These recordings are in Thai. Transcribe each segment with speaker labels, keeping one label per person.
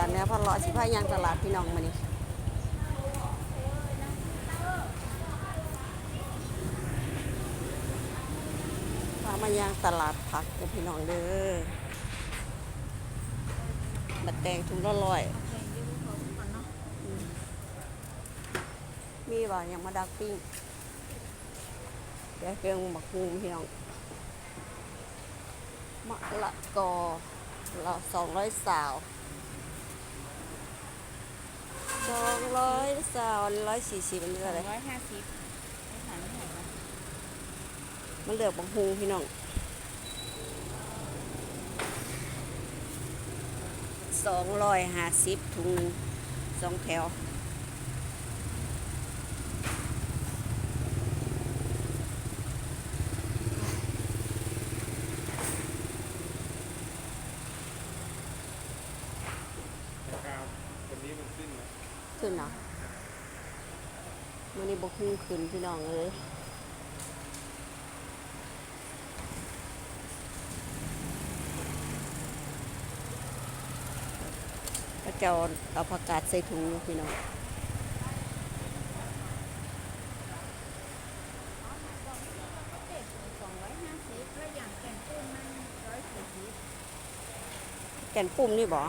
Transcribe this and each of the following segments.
Speaker 1: สันเนี่ยพอลาะสิพายางตลาดพี่น้องมานี่พามายางตลาดผักเด้อพี่น้องเด้อบัดแดงถุงละร้อยมีบ่ายังมาดักปิ้งเดี๋ยวเกียงบักฮูมพี่น้องมะละกอเราสองร้อยสาว สองร้อยสาวร้อยสี่สิบมัน
Speaker 2: ส
Speaker 1: เท่า
Speaker 2: อง
Speaker 1: ไหร
Speaker 2: ร้อยห้าสิบไม่ผ่านไม่ผ่านนะ
Speaker 1: มันเหลือกบางฮุงพี่น้องสองร้อยห้าสิบถุงหนึ่งสองแถว
Speaker 3: ราคาวันนี้มันขึ้นนะ
Speaker 1: ขึ้นเนาะมันนี่บกฮุงขึ้นพี่น้องเลยพระเจ้าเอาผักกาดใส่ถุงพี่น้อง
Speaker 2: แก่นร้อยสี่สิบ
Speaker 1: แก่นปุ่มนี่บ่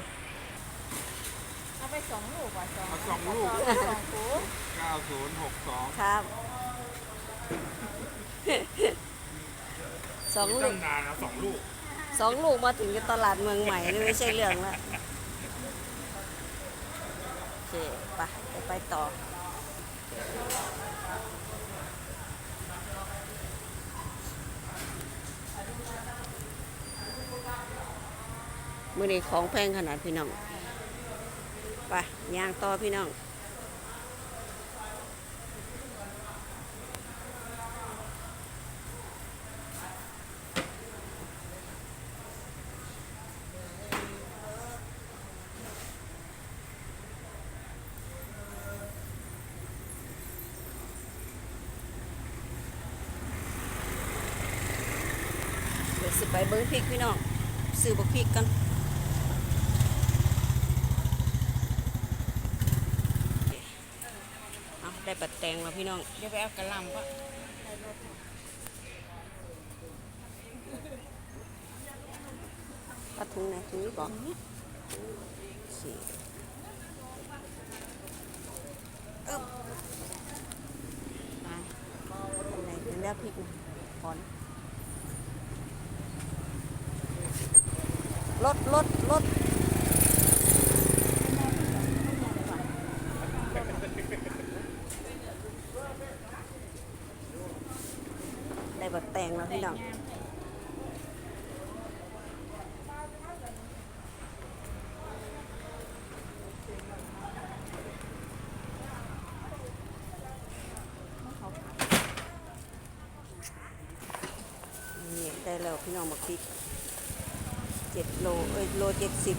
Speaker 2: เอาไปสองลูกว่ะสอง
Speaker 3: เอาสองลูก
Speaker 2: สองถุง
Speaker 3: เก้าศูนย์หกสอง
Speaker 1: ครับ สองลูก
Speaker 3: ตั้งนานนะสองลูก
Speaker 1: สองลูกมาถึงกับตลาดเมืองใหม่นี่ไม่ใช่เรื่องละโอเคไปเดี๋ยวไปต่อ มือนี้ของแพงขนาดพี่น้อง ไปย่างต่อพี่น้องเดี๋ยวสิไปเบิ้งพริกพี่น้องซื้อบักพริกกันเอา ได้ปัดแตงแล้วพี่น้อง
Speaker 2: เดี๋ยวไปเอากระหลำก็
Speaker 1: ก็ถุงไหนถุงนี้ก่อนสี่เอ๊บไปอันไหนเป็นแล้วพริกนะพอนลดลดลด บักแตงแล้วพี่น้องนี่ได้แล้วพี่น้องมาพริกเจ็ดโล เอ้ยโลเจ็ดสิบ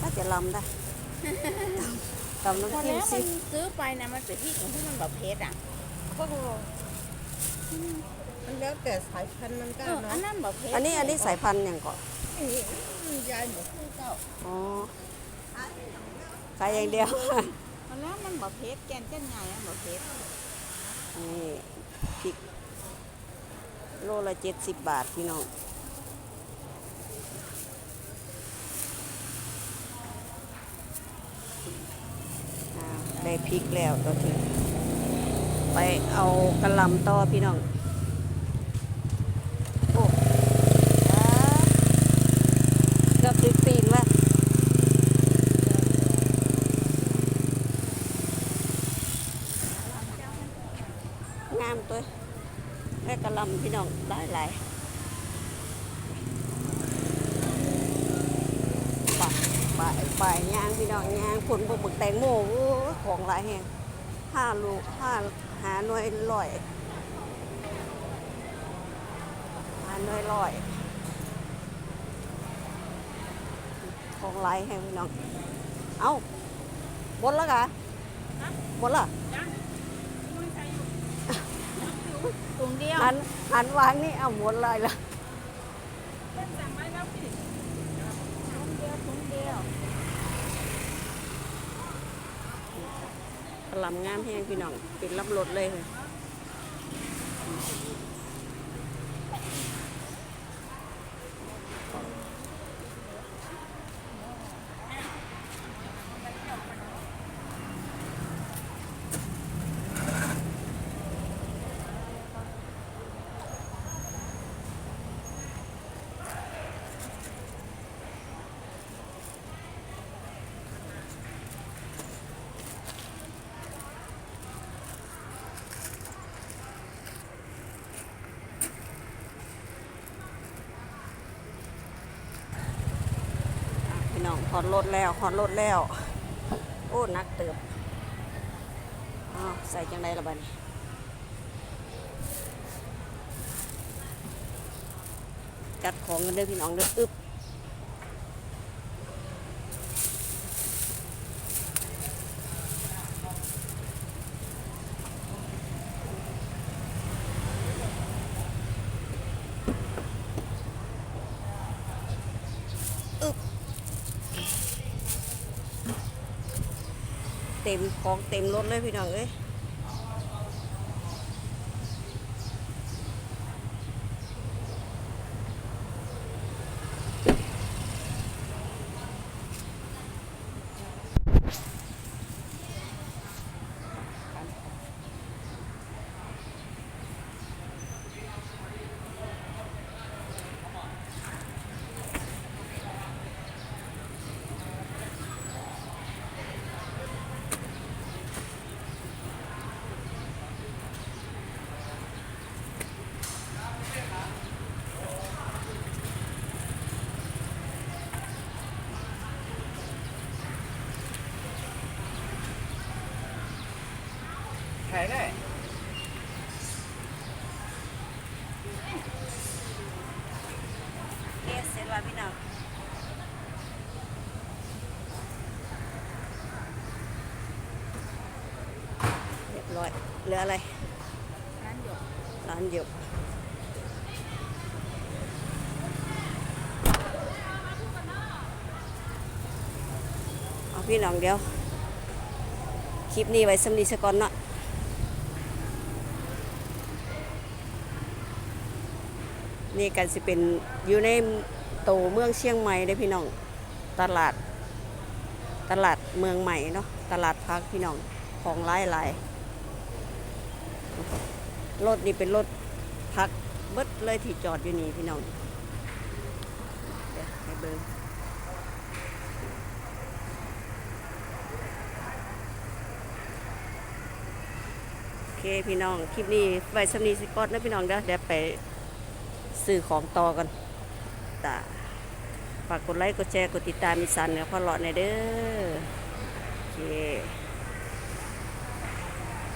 Speaker 1: ถ้าจะลำได้ ตำน้ำ
Speaker 2: พอ
Speaker 1: จิ้
Speaker 2: แล้
Speaker 1: ม
Speaker 2: ว
Speaker 1: สิ
Speaker 2: มันซื้อไปนะมันเป็นที่ของที่มันแบบเพชรอะ
Speaker 4: มันแล้วแต่สายพันธุ์มันก็
Speaker 2: เอออัน
Speaker 4: เนาะ
Speaker 2: นั้นแบบเพชร
Speaker 1: อันนี้อันนี้สายพันธุ์อย่างก่อน
Speaker 4: อันนี้มันยายหมดคู่เก้า
Speaker 1: อ๋อขายอย่างเดียว
Speaker 2: พอแล้วมันแบบเพชรแกนเส้นใหญ่อะแบบเพชร
Speaker 1: นี่พริกโลละเจ็ดสิบบาทพี่น้องอ่า ได้พริกแล้วตัวทีไปเอากระหลำต่อพี่น้องโอ้เกือบติดตีนล้วงามตัวได้กระหลำพี่น้องได้หลาย ป่าป่าป่ายยางพี่น้องยางผลบุกแตงโมโอ้ยของหลายแห่งห้าลูกห้าหาหน่วยลอยหาหน่วยลอย ของหลายแห่งพี่น้อง เอ้าหมดแล้วกะหมดและ
Speaker 2: ถุงเดียว
Speaker 1: หันหันวางนี่เอาหมดเลยละ
Speaker 2: เป็นสั่งไว้แล้วพี่ถุงเดียว
Speaker 1: ลำงามแห้งพี่น้องเป็นรับรถเลยค่ะ น้องขอดรถแล้วขอดรถแล้ว โอ้นักเติบอ้าวใส่จังไดละบัดนี้จัดของกันเด้อพี่น้องเด้ออึบ เต็มของเต็มรถเลยพี่น้องเอ้ย
Speaker 3: ใช้ได้
Speaker 1: เอสเสร็จแล้วพี่น้องเรียบร้อยเหลืออะไร
Speaker 2: ร้านหยก
Speaker 1: ร้านหยกเอาพี่น้องเดียว คลิปนี้ไว้สำนีสก่อนเนาะ นี่กันสิเป็นอยู่ในโตเมืองเชียงใหม่ได้พี่น้องตลาด ตลาดเมืองใหม่เนาะตลาดพักพี่น้องของหลายหลายรถนี่เป็นรถพักเบิดเลยที่จอดอยู่นี่พี่น้องเดี๋ยวให้เบิ่งโอเคพี่น้องคลิปนี้ไว้สำนีสกอตนะพี่น้องเด้อเดี๋ยวไป ซื้อของต่อกันตาฝากกดไลค์ กดแชร์ กดติดตามมิสันกับพ่อหลอดในเด้อโอเค